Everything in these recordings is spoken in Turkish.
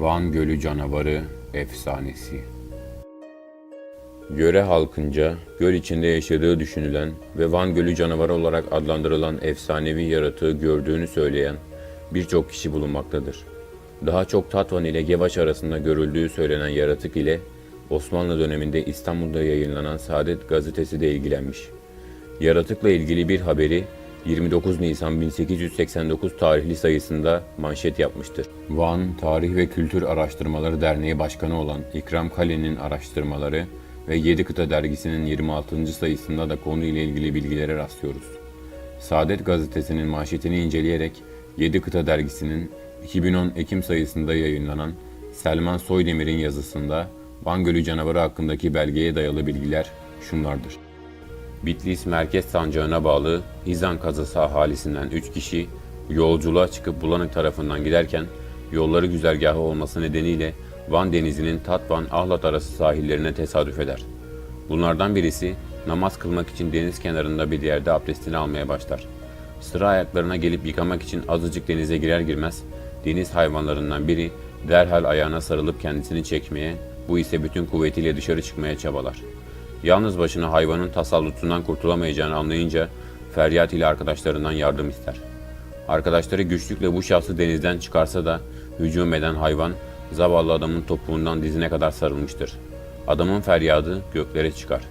Van Gölü Canavarı Efsanesi Yöre halkınca göl içinde yaşadığı düşünülen ve Van Gölü canavarı olarak adlandırılan efsanevi yaratığı gördüğünü söyleyen birçok kişi bulunmaktadır. Daha çok Tatvan ile Gevaş arasında görüldüğü söylenen yaratık ile Osmanlı döneminde İstanbul'da yayınlanan Saadet gazetesi de ilgilenmiş. Yaratıkla ilgili bir haberi 29 Nisan 1889 tarihli sayısında manşet yapmıştır. Van Tarih ve Kültür Araştırmaları Derneği Başkanı olan İkram Kale'nin araştırmaları ve Yedi Kıta dergisinin 26. sayısında da konuyla ilgili bilgilere rastlıyoruz. Saadet gazetesinin manşetini inceleyerek Yedi Kıta dergisinin 2010 Ekim sayısında yayınlanan Selman Soydemir'in yazısında Van Gölü canavarı hakkındaki belgeye dayalı bilgiler şunlardır. Bitlis Merkez Sancağı'na bağlı Hizan kazası ahalisinden 3 kişi yolculuğa çıkıp Bulanık tarafından giderken yolları güzergahı olması nedeniyle Van Denizi'nin Tatvan-Ahlat arası sahillerine tesadüf eder. Bunlardan birisi namaz kılmak için deniz kenarında bir yerde abdestini almaya başlar. Sıra ayaklarına gelip yıkamak için azıcık denize girer girmez deniz hayvanlarından biri derhal ayağına sarılıp kendisini çekmeye, bu ise bütün kuvvetiyle dışarı çıkmaya çabalar. Yalnız başına hayvanın tasallutundan kurtulamayacağını anlayınca feryat ile arkadaşlarından yardım ister. Arkadaşları güçlükle bu şahsı denizden çıkarsa da hücum eden hayvan zavallı adamın topuğundan dizine kadar sarılmıştır. Adamın feryadı göklere çıkar.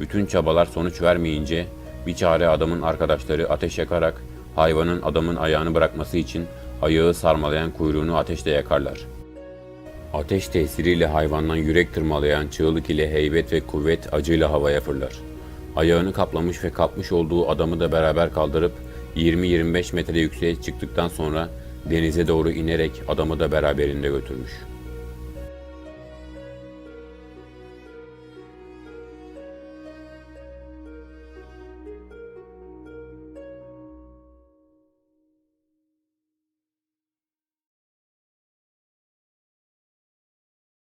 Bütün çabalar sonuç vermeyince bir çare adamın arkadaşları ateş yakarak hayvanın adamın ayağını bırakması için ayağı sarmalayan kuyruğunu ateşle yakarlar. Ateş tesiriyle hayvandan yürek tırmalayan çığlık ile heybet ve kuvvet acıyla havaya fırlar. Ayağını kaplamış ve kapmış olduğu adamı da beraber kaldırıp 20-25 metre yükseğe çıktıktan sonra denize doğru inerek adamı da beraberinde götürmüş.''